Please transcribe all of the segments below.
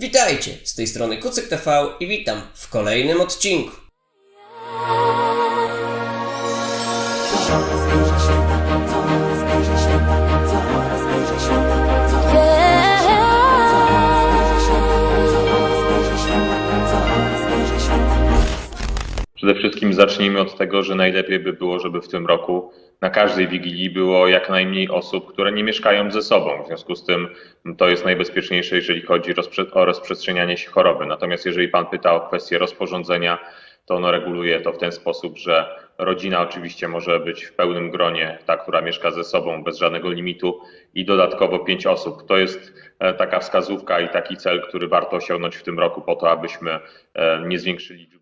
Witajcie, z tej strony Kucyk TV i witam w kolejnym odcinku. Święta, święta, święta, Przede wszystkim zacznijmy od tego, że najlepiej by było, żeby w tym roku na każdej wigilii było jak najmniej osób, które nie mieszkają ze sobą. W związku z tym to jest najbezpieczniejsze, jeżeli chodzi o rozprzestrzenianie się choroby. Natomiast jeżeli Pan pyta o kwestię rozporządzenia, to ono reguluje to w ten sposób, że rodzina oczywiście może być w pełnym gronie, ta, która mieszka ze sobą bez żadnego limitu i dodatkowo pięć osób. To jest e, taka wskazówka i taki cel, który warto osiągnąć w tym roku po to, abyśmy e, nie zwiększyli liczby.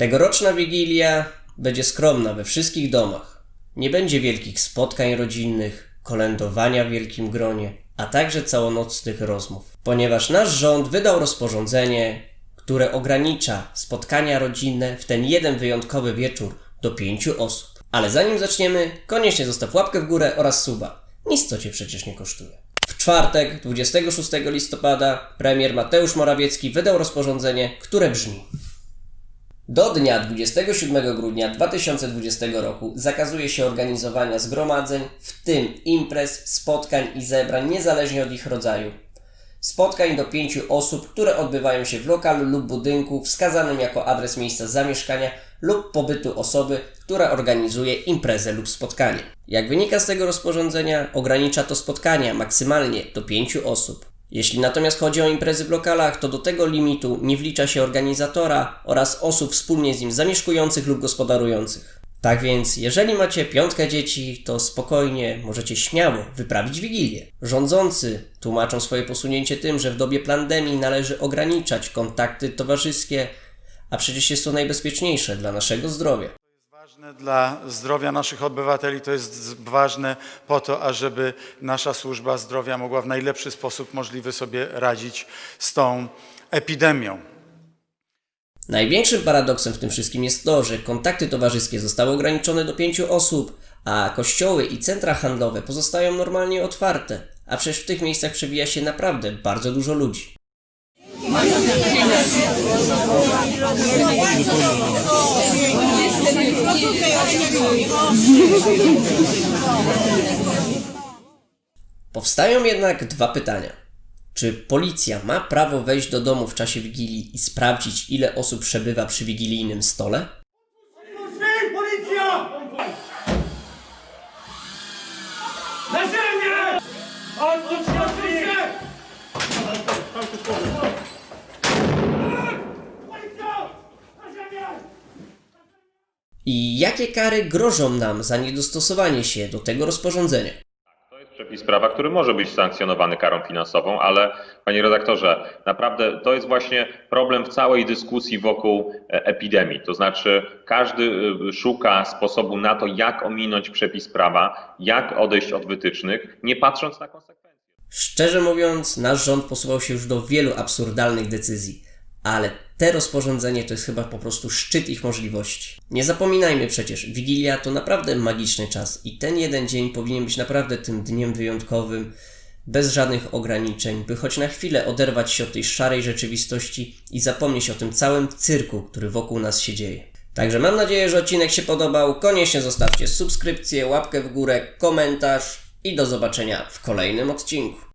Tegoroczna Wigilia będzie skromna we wszystkich domach. Nie będzie wielkich spotkań rodzinnych, kolędowania w wielkim gronie, a także całonocnych rozmów. Ponieważ nasz rząd wydał rozporządzenie, które ogranicza spotkania rodzinne w ten jeden wyjątkowy wieczór do pięciu osób. Ale zanim zaczniemy, koniecznie zostaw łapkę w górę oraz suba. Nic to cię przecież nie kosztuje. W czwartek, 26 listopada, premier Mateusz Morawiecki wydał rozporządzenie, które brzmi: do dnia 27 grudnia 2020 roku zakazuje się organizowania zgromadzeń, w tym imprez, spotkań i zebrań niezależnie od ich rodzaju. Spotkań do pięciu osób, które odbywają się w lokalu lub budynku wskazanym jako adres miejsca zamieszkania lub pobytu osoby, która organizuje imprezę lub spotkanie. Jak wynika z tego rozporządzenia, ogranicza to spotkania maksymalnie do pięciu osób. Jeśli natomiast chodzi o imprezy w lokalach, to do tego limitu nie wlicza się organizatora oraz osób wspólnie z nim zamieszkujących lub gospodarujących. Tak więc, jeżeli macie piątkę dzieci, to spokojnie możecie śmiało wyprawić wigilię. Rządzący tłumaczą swoje posunięcie tym, że w dobie pandemii należy ograniczać kontakty towarzyskie, a przecież jest to najbezpieczniejsze dla naszego zdrowia. Ważne dla zdrowia naszych obywateli, to jest ważne po to, ażeby nasza służba zdrowia mogła w najlepszy sposób możliwy sobie radzić z tą epidemią. Największym paradoksem w tym wszystkim jest to, że kontakty towarzyskie zostały ograniczone do pięciu osób, a kościoły i centra handlowe pozostają normalnie otwarte, a przecież w tych miejscach przewija się naprawdę bardzo dużo ludzi. Powstają jednak dwa pytania. Czy policja ma prawo wejść do domu w czasie wigilii i sprawdzić, ile osób przebywa przy wigilijnym stole? Policja! Na ziemię! Odwróć się od drzwi! Policja! Na ziemię! I jakie kary grożą nam za niedostosowanie się do tego rozporządzenia? To jest przepis prawa, który może być sankcjonowany karą finansową, ale panie redaktorze, naprawdę to jest właśnie problem w całej dyskusji wokół e, epidemii. To znaczy, każdy e, szuka sposobu na to, jak ominąć przepis prawa, jak odejść od wytycznych, nie patrząc na konsekwencje. Szczerze mówiąc, nasz rząd posuwał się już do wielu absurdalnych decyzji, ale te rozporządzenie to jest chyba po prostu szczyt ich możliwości. Nie zapominajmy przecież, Wigilia to naprawdę magiczny czas i ten jeden dzień powinien być naprawdę tym dniem wyjątkowym, bez żadnych ograniczeń, by choć na chwilę oderwać się od tej szarej rzeczywistości i zapomnieć o tym całym cyrku, który wokół nas się dzieje. Także mam nadzieję, że odcinek się podobał. Koniecznie zostawcie subskrypcję, łapkę w górę, komentarz i do zobaczenia w kolejnym odcinku.